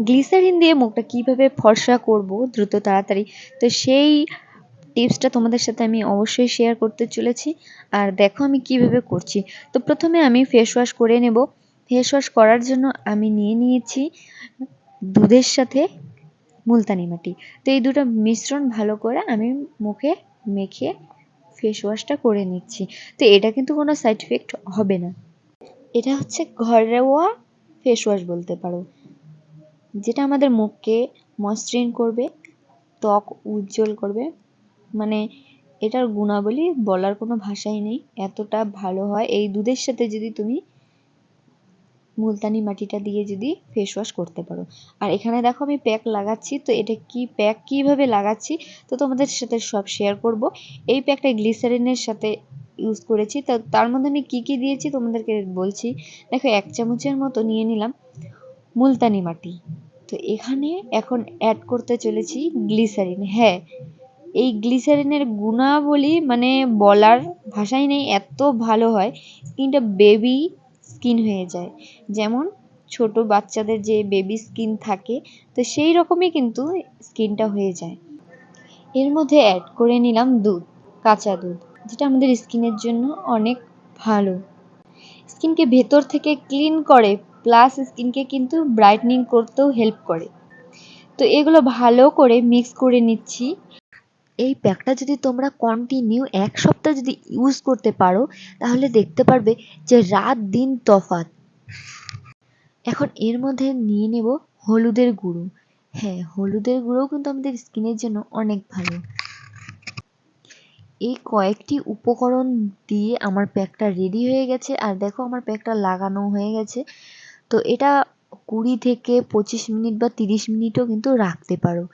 Glycerine দিয়ে মুখটা কীভাবে ফর্সা করব দ্রুত তাড়াতাড়ি? তো সেই টিপসটা তোমাদের সাথে আমি অবশ্যই শেয়ার করতে চলেছি। আর দেখো আমি কীভাবে করছি। তো প্রথমে আমি ফেস ওয়াশ করে নেব। ফেস ওয়াশ করার জন্য আমি নিয়ে নিয়েছি দুধের সাথে মুলতানি মাটি। তো এই দুটো মিশ্রণ ভালো করে আমি মুখে মেখে ফেস ওয়াশটা করে নিচ্ছি। তো এটা কিন্তু কোনো সাইড ইফেক্ট হবে না। এটা হচ্ছে ঘরোয়া ফেস ওয়াশ বলতে পারো। যেটা আমাদের মুখকে মসৃণ করবে, ত্বক উজ্জ্বল করবে। মানে এটার গুণাবলী বলার কোনো ভাষাই নেই। এতটা ভালো হয়। এই দুধের সাথে যদি তুমি মুলতানি মাটিটা দিয়ে যদি ফেস ওয়াশ করতে পারো। আর এখানে দেখো আমি প্যাক লাগাচ্ছি, তো এটা কি প্যাক কীভাবে লাগাচ্ছি, তো তোমাদের সাথে সব শেয়ার করব। এই প্যাকটা গ্লিসারিনের সাথে ইউজ করেছি। তো তার মধ্যে আমি কী কী দিয়েছি তোমাদেরকে বলছি। দেখো, এক চামচের মতো নিয়ে নিলাম মুলতানি মাটি। তো এখানে এখন অ্যাড করতে চলেছি গ্লিসারিন হ্যাঁ এই গ্লিসারিনের গুণাবলী মানে বলার ভাষাই নেই, এত ভালো হয় স্কিনটা বেবি স্কিন হয়ে যায়। যেমন ছোট বাচ্চাদের যে বেবি স্কিন থাকে, তো সেই রকমই কিন্তু স্কিনটা হয়ে যায়। এর মধ্যে অ্যাড করে নিলাম দুধ, কাঁচা দুধ, যেটা আমাদের স্কিনের জন্য অনেক ভালো। স্কিনকে ভেতর থেকে ক্লিন করে প্লাস স্কিনকে কিন্তু ব্রাইটনিং করতেও হেল্প করে। তো এগুলো ভালো করে মিক্স করে নিচ্ছি। এই প্যাকটা যদি তোমরা কন্টিনিউ এক সপ্তাহ যদি ইউজ করতে পারো, তাহলে দেখতে পারবে যে রাত দিন তফাত এখন এর মধ্যে নিয়ে নেব হলুদের গুঁড়ো। হ্যাঁ হলুদের গুঁড়োও কিন্তু আমাদের স্কিনের জন্য অনেক ভালো। এই কয়েকটি উপকরণ দিয়ে আমার প্যাকটা রেডি হয়ে গেছে। আর দেখো, আমার প্যাকটা লাগানো হয়ে গেছে। তো এটা কুড়ি থেকে পঁচিশ মিনিট বা তিরিশ মিনিটও কিন্তু রাখতে পারো।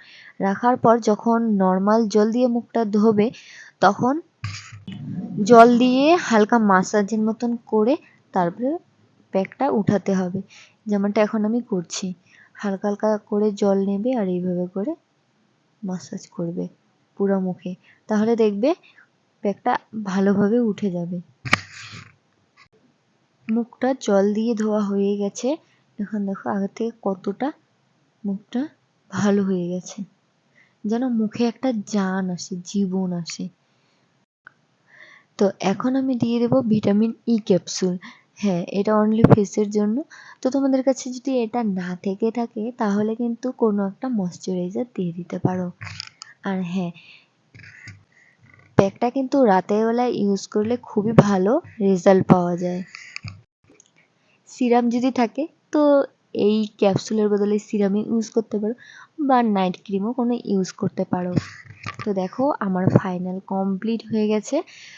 রাখার পর যখন নর্মাল জল দিয়ে মুখটা ধোবে, তখন জল দিয়ে হালকা মাসাজের মতন করে তারপরে প্যাকটা উঠাতে হবে। যেমনটা এখন আমি করছি। হালকা হালকা করে জল নেবে আর এইভাবে করে মাসাজ করবে পুরো মুখে। তাহলে দেখবে প্যাকটা ভালোভাবে উঠে যাবে। মুখটা জল দিয়ে ধোয়া হয়ে গেছে। এখন দেখো আগের থেকে কতটা মুখটা ভালো হয়ে গেছে। যেন মুখে একটা জান আসে, জীবন আসে। তো এখন আমি দিয়ে দেবো ভিটামিন ই ক্যাপসুল হ্যাঁ এটা অনলি ফেসের জন্য। তো তোমাদের কাছে যদি এটা না থেকে থাকে, তাহলে কিন্তু কোনো একটা ময়শ্চারাইজার দিয়ে দিতে পারো। আর হ্যাঁ প্যাকটা কিন্তু রাতের বেলায় ইউজ করলে খুবই ভালো রেজাল্ট পাওয়া যায়। সিরাম যদি থাকে, তো এই ক্যাপসুলের বদলে সিরামই ইউজ করতে পারো বা নাইট ক্রিমও কোনো ইউজ করতে পারো। তো দেখো আমার ফাইনাল কমপ্লিট হয়ে গেছে।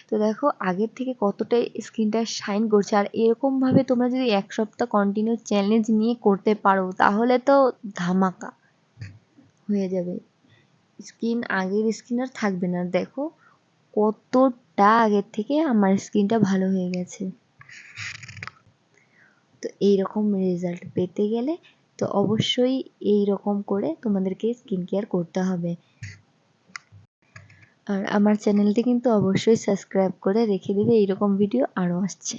তো দেখো আগের থেকে কতটা স্কিনটা শাইন করছে। আর এরকমভাবে তোমরা যদি এক সপ্তাহ কন্টিনিউ চ্যালেঞ্জ নিয়ে করতে পারো, তাহলে তো ধামাকা হয়ে যাবে। স্কিন আগের স্কিন আর থাকবে না। দেখো কতটা আগের থেকে আমার স্কিনটা ভালো হয়ে গেছে। তো এই রকম রেজাল্ট পেতে গেলে তো অবশ্যই এই রকম করে তোমাদেরকে স্কিন কেয়ার করতে হবে। আর আমার চ্যানেলটি কিন্তু অবশ্যই সাবস্ক্রাইব করে রেখে দেবে, এইরকম ভিডিও আরও আসছে।